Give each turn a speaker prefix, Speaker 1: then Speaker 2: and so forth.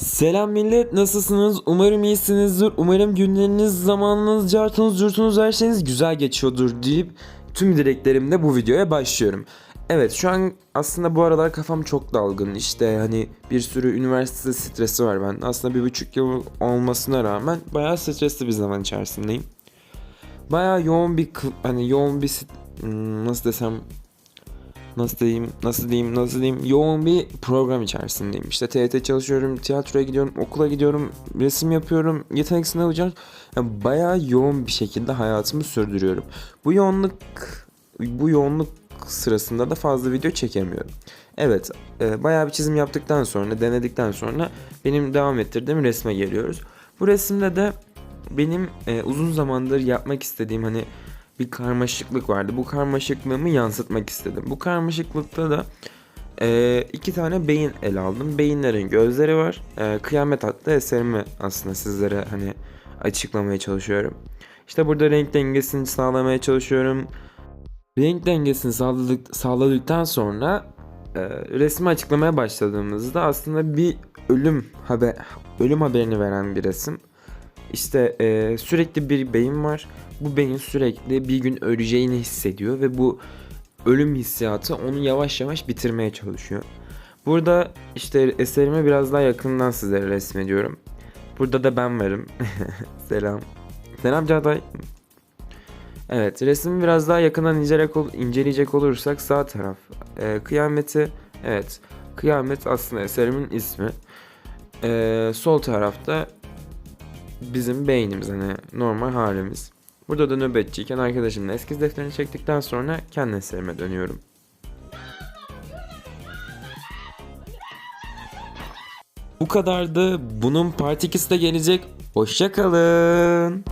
Speaker 1: Selam millet nasılsınız? Umarım iyisinizdir. Umarım günleriniz, zamanınız, cartınız, curtunuz her şeyiniz güzel geçiyordur deyip tüm dileklerimle bu videoya başlıyorum. Evet şu an aslında bu aralar kafam çok dalgın. İşte hani bir sürü üniversite stresi var ben. Aslında bir buçuk yıl olmasına rağmen bayağı stresli bir zaman içerisindeyim. Bayağı yoğun bir hani yoğun bir hmm, nasıl desem nasıl diyeyim, nasıl diyeyim, nasıl diyeyim yoğun bir program içerisindeyim. İşte TYT çalışıyorum, tiyatroya gidiyorum, okula gidiyorum, resim yapıyorum, yetenek sınavı yapacağım. Yani bayağı yoğun bir şekilde hayatımı sürdürüyorum. Bu yoğunluk bu yoğunluk sırasında da fazla video çekemiyorum. Evet, e, bayağı bir çizim yaptıktan sonra, denedikten sonra benim devam ettirdiğim resme geliyoruz. Bu resimde de benim e, uzun zamandır yapmak istediğim hani bir karmaşıklık vardı. Bu karmaşıklığımı yansıtmak istedim. Bu karmaşıklıkta da e, iki tane beyin ele aldım. Beyinlerin gözleri var. E, Kıyamet adlı eserimi aslında sizlere hani açıklamaya çalışıyorum. İşte burada renk dengesini sağlamaya çalışıyorum. Renk dengesini sağladık, sağladıktan sonra e, resmi açıklamaya başladığımızda aslında bir ölüm haber ölüm haberini veren bir resim. İşte e, sürekli bir beyin var. Bu beyin sürekli bir gün öleceğini hissediyor ve bu ölüm hissiyatı onu yavaş yavaş bitirmeye çalışıyor. Burada işte eserimi biraz daha yakından sizlere resmediyorum. Burada da ben varım. Selam. Selam Çağatay. Evet resmi biraz daha yakından inceleyecek, ol- inceleyecek olursak sağ taraf e, kıyameti evet kıyamet aslında eserimin ismi. E, sol tarafta bizim beynimiz hani normal halimiz. Burada da nöbetçiyken arkadaşımla eskiz defterini çektikten sonra kendi eserime dönüyorum. Bu kadardı. Bunun part 2'si de gelecek. Hoşçakalın.